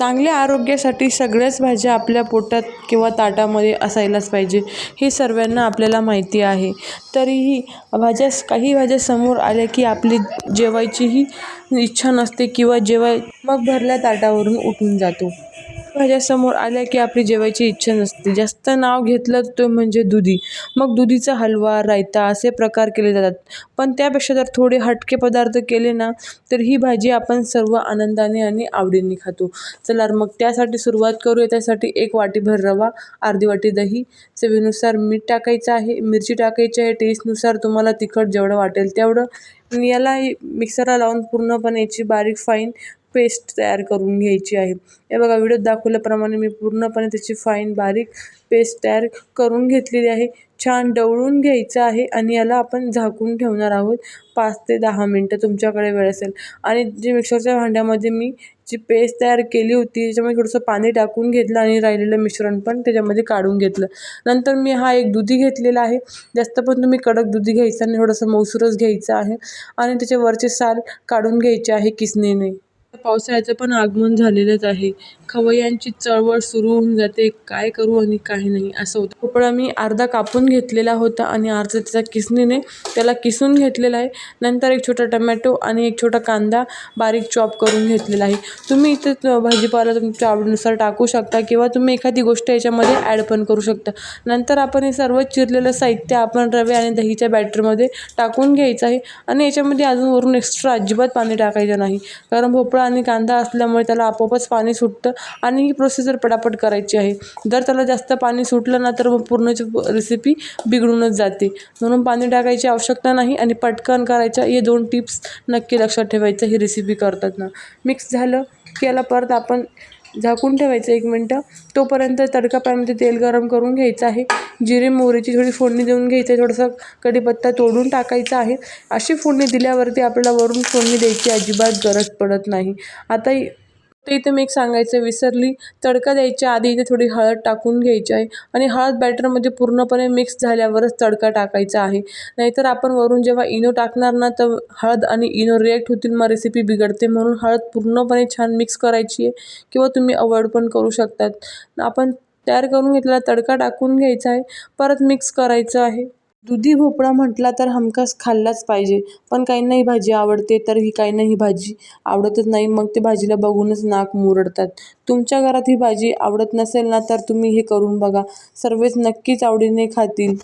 चांगल्या आरोग्यासाठी सगळ्याच भाज्या आपल्या पोटात किंवा ताटामध्ये असायलाच पाहिजे हे सर्वांना आपल्याला माहिती आहे. तरीही भाज्या काही भाज्या समोर आल्या की आपली जेवायचीही इच्छा नसते किंवा जेवाय मग भरल्या ताटावरून उठून जातो. माझ्यासमोर आल्या की आपली जेवायची इच्छा नसते. जास्त नाव घेतलं तो म्हणजे दुधी. मग दुधीचा हलवा रायता असे प्रकार केले जातात. पण त्यापेक्षा जर थोडे हटके पदार्थ केले ना तर ही भाजी आपण सर्व आनंदाने आणि आवडीने खातो. चला मग त्यासाठी सुरुवात करूया. त्यासाठी एक वाटीभर रवा अर्धी वाटी दही. चवीनुसार मीठ टाकायचं आहे. मिरची टाकायची आहे. टेस्टनुसार तुम्हाला तिखट जेवढं वाटेल तेवढं. याला मिक्सरला लावून पूर्णपणे याची बारीक फाईन पेस्ट तयार करून घ्यायची आहे. हे बघा व्हिडिओत दाखवल्याप्रमाणे मी पूर्णपणे त्याची फाईन बारीक पेस्ट तयार करून घेतलेली आहे. छान डवळून घ्यायचं आहे आणि याला आपण झाकून ठेवणार आहोत. पाच ते दहा मिनटं तुमच्याकडे वेळ असेल. आणि जे मिक्सरच्या भांड्यामध्ये मी जी पेस्ट तयार केली होती त्याच्यामध्ये थोडंसं पाणी टाकून घेतलं आणि राहिलेलं मिश्रण पण त्याच्यामध्ये काढून घेतलं. नंतर मी हा एक दुधी घेतलेला आहे. जास्त पण तुम्ही कडक दुधी घ्यायचा आणि थोडंसं मौसूरच घ्यायचं आहे. आणि त्याचे वरचे साल काढून घ्यायचे आहे किसणीने. पावसाळ्याचं पण आगमन झालेलंच आहे. खवय्यांची चळवळ सुरू होऊन जाते. काय करू आणि काय नाही असं होतं. भोपळा मी अर्धा कापून घेतलेला होता आणि अर्धा त्याच्या किसणीने त्याला किसून घेतलेला आहे. नंतर एक छोटा टमॅटो आणि एक छोटा कांदा बारीक चॉप करून घेतलेला आहे. तुम्ही इथे भाजीपाला तुमच्या आवडीनुसार टाकू शकता किंवा तुम्ही एखादी गोष्ट याच्यामध्ये ॲड पण करू शकता. नंतर आपण हे सर्व चिरलेलं साहित्य आपण रवे आणि दहीच्या बॅटरमध्ये टाकून घ्यायचं आहे. आणि याच्यामध्ये अजून वरून एक्स्ट्रा अजिबात पाणी टाकायचं नाही. कारण भोपळा आणि कांदा असल्यामुळे त्याला आपोआपच पाणी सुटतं आणि ही प्रोसिजर पटापट करायची आहे. जर त्याला जास्त पाणी सुटलं ना तर मग पूर्णची रेसिपी बिघडूनच जाते. म्हणून पाणी टाकायची आवश्यकता नाही आणि पटकन करायच्या हे दोन टिप्स नक्की लक्षात ठेवायचं ही रेसिपी करताना. मिक्स झालं की याला परत आपण झाकून ठेवायचं एक मिनटं. तोपर्यंत तडका पॅनमध्ये तेल गरम करून घ्यायचं आहे. जिरे मोहरीची थोडी फोडणी देऊन घ्यायचं आहे. थोडंसं कढीपत्ता तोडून टाकायचा आहे. अशी फोडणी दिल्यावरती आपल्याला वरून फोडणी द्यायची अजिबात गरज पडत नाही. आता ते इथे मी एक सांगायचं विसरली. तडका द्यायच्या आधी इथे थोडी हळद टाकून घ्यायची आहे. आणि हळद बॅटरमध्ये पूर्णपणे मिक्स झाल्यावरच तडका टाकायचा आहे. नाहीतर आपण वरून जेव्हा इनो टाकणार ना तर हळद आणि इनो रिॲक्ट होतील. मग रेसिपी बिघडते म्हणून हळद पूर्णपणे छान मिक्स करायची आहे. किंवा तुम्ही अवॉइड पण करू शकतात. आपण तयार करून घेतलेला तडका टाकून घ्यायचा आहे. परत मिक्स करायचं आहे. दुधी भोपळा म्हटला तर हमखास खाल्लाच पाहिजे. पण काहींना ही भाजी आवडते तर ही काहींना ही भाजी आवडतच नाही. मग ते भाजीला बघूनच नाक मुरडतात. तुमच्या घरात ही भाजी आवडत नसेल ना तर तुम्ही हे करून बघा. सर्वच नक्कीच आवडीने खातील.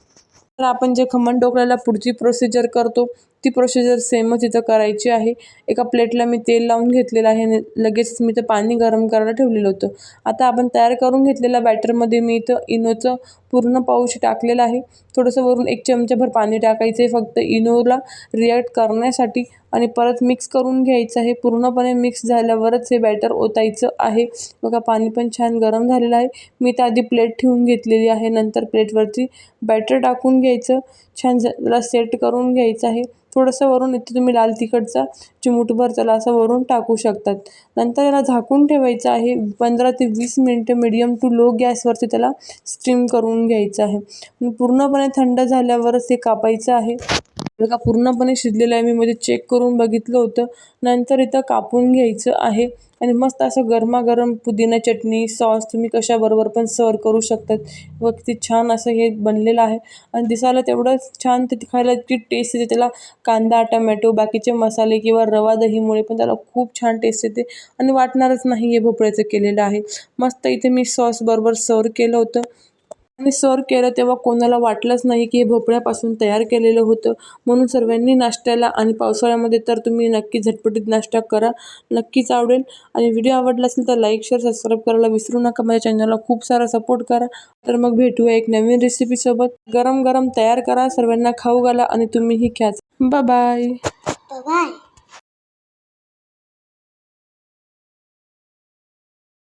तर आपण जे खमण ढोकळ्याला पुढची प्रोसिजर करतो ती प्रोसिजर सेमच इथं करायची आहे. एका प्लेटला मी तेल लावून घेतलेलं आहे आणि लगेच मी ते पाणी गरम करायला ठेवलेलं होतं. आता आपण तयार करून घेतलेल्या बॅटरमध्ये मी इथं इनोचं पूर्ण पाऊच टाकलेलं आहे. थोडंसं वरून एक चमचाभर पाणी टाकायचं आहे फक्त इनोला रिॲक्ट करण्यासाठी आणि परत मिक्स करून घ्यायचं आहे. पूर्णपणे मिक्स झाल्यावरच हे बॅटर ओतायचं आहे. बघा पाणी पण छान गरम झालेलं आहे. मी तर आधी प्लेट ठेवून घेतलेली आहे. नंतर प्लेटवरती बॅटर टाकून घ्यायचं. छान त्याला सेट करून घ्यायचं आहे. थोडंसं वरून इथे तुम्ही लाल तिखटचा चिमूटभर त्याला असं वरून टाकू शकतात. नंतर याला झाकून ठेवायचं आहे. पंधरा ते वीस मिनटं मिडियम टू लो गॅसवरती त्याला स्टीम करून घ्यायचं आहे. पूर्णपणे थंड झाल्यावरच ते कापायचं आहे. बघा पूर्णपणे शिजलेलं आहे. मी मध्ये चेक करून बघितलं होतं. नंतर इथं कापून घ्यायचं आहे. आणि मस्त असं गरमागरम पुदिना चटणी सॉस तुम्ही कशाबरोबर पण सर्व करू शकतात. व किती छान असं हे बनलेलं आहे. आणि दिसायला तेवढं छान ते खायला इतकी टेस्ट येते. त्याला कांदा टमॅटो बाकीचे मसाले किंवा रवा दहीमुळे पण त्याला खूप छान टेस्ट येते. आणि वाटणारच नाही हे भोपळ्याचं केलेलं आहे. मस्त इथे मी सॉस बरोबर सर्व केलं होतं. आणि सर केलं तेव्हा कोणाला वाटलंच नाही की हे भोपळ्यापासून तयार केलेलं होतं. म्हणून सर्वांनी नाश्त्याला आणि पावसाळ्यामध्ये तर तुम्ही नक्की झटपटीत नाश्ता करा. नक्कीच आवडेल. आणि व्हिडिओ आवडला असेल तर लाईक शेअर सबस्क्राईब करायला विसरू नका. माझ्या चॅनलला खूप सारा सपोर्ट करा. तर मग भेटूया एक नवीन रेसिपीसोबत गरम गरम तयार करा. सर्वांना खाऊ घाला आणि तुम्हीही ख्याच बाय